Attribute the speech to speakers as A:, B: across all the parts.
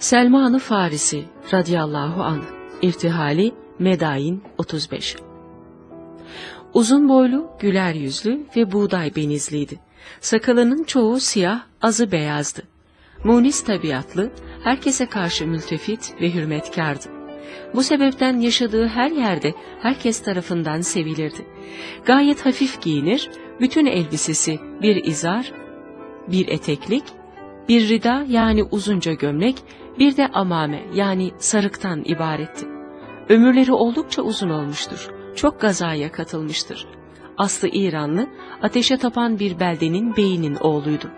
A: Selman-ı Farisi radıyallahu anh irtihali Medain 35 Uzun boylu, güler yüzlü ve buğday benizliydi. Sakalının çoğu siyah, azı beyazdı. Munis tabiatlı, herkese karşı mültefit ve hürmetkardı. Bu sebepten yaşadığı her yerde herkes tarafından sevilirdi. Gayet hafif giyinir, bütün elbisesi bir izar, bir eteklik, bir rida yani uzunca gömlek, bir de amame yani sarıktan ibaretti. Ömürleri oldukça uzun olmuştur. Çok gazaya katılmıştır. Aslı İranlı, ateşe tapan bir beldenin beyinin oğluydu.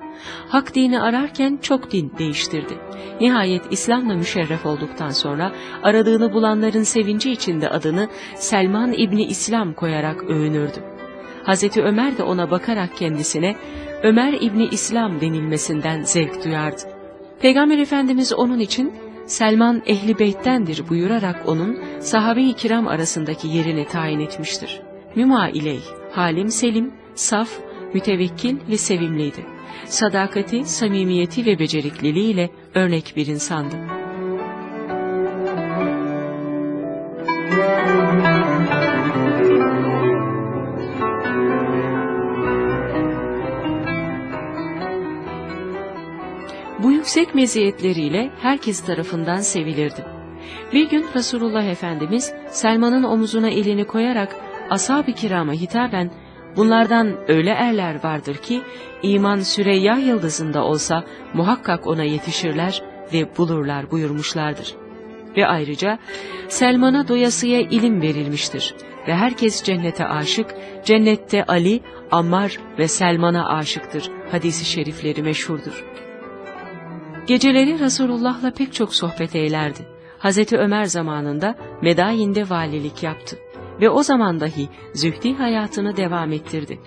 A: Hak dini ararken çok din değiştirdi. Nihayet İslam'la müşerref olduktan sonra aradığını bulanların sevinci içinde adını Selman İbni İslam koyarak övünürdü. Hazreti Ömer de ona bakarak kendisine Ömer İbni İslam denilmesinden zevk duyardı. Peygamber Efendimiz onun için Selman Ehli Beyt'tendir buyurarak onun sahabe-i kiram arasındaki yerini tayin etmiştir. Müma iley, halim selim, saf, mütevekkil ve sevimliydi. Sadakati, samimiyeti ve becerikliliğiyle örnek bir insandı. Bu yüksek meziyetleriyle herkes tarafından sevilirdi. Bir gün Resulullah Efendimiz Selman'ın omuzuna elini koyarak ashab-ı kirama hitaben bunlardan öyle erler vardır ki iman Süreyya yıldızında olsa muhakkak ona yetişirler ve bulurlar buyurmuşlardır. Ve ayrıca Selman'a doyasıya ilim verilmiştir ve herkes cennete aşık, cennette Ali, Ammar ve Selman'a aşıktır hadisi şerifleri meşhurdur. Geceleri Resulullah'la pek çok sohbet eylerdi. Hazreti Ömer zamanında Medayin'de valilik yaptı ve o zaman dahi zühdi hayatını devam ettirdi.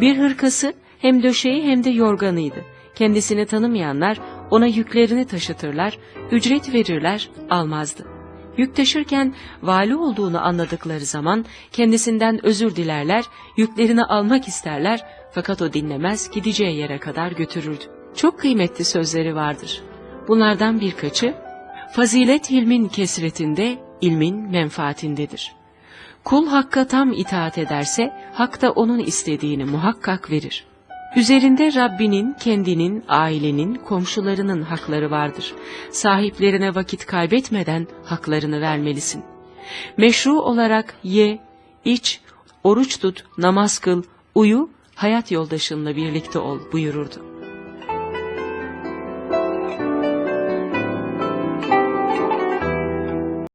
A: Bir hırkası hem döşeği hem de yorganıydı. Kendisini tanımayanlar ona yüklerini taşıtırlar, ücret verirler, almazdı. Yük taşırken vali olduğunu anladıkları zaman kendisinden özür dilerler, yüklerini almak isterler fakat o dinlemez gideceği yere kadar götürürdü. Çok kıymetli sözleri vardır. Bunlardan birkaçı, fazilet ilmin kesretinde, ilmin menfaatindedir. Kul hakka tam itaat ederse, hak da onun istediğini muhakkak verir. Üzerinde Rabbinin, kendinin, ailenin, komşularının hakları vardır. Sahiplerine vakit kaybetmeden haklarını vermelisin. Meşru olarak ye, iç, oruç tut, namaz kıl, uyu, hayat yoldaşınla birlikte ol buyururdu.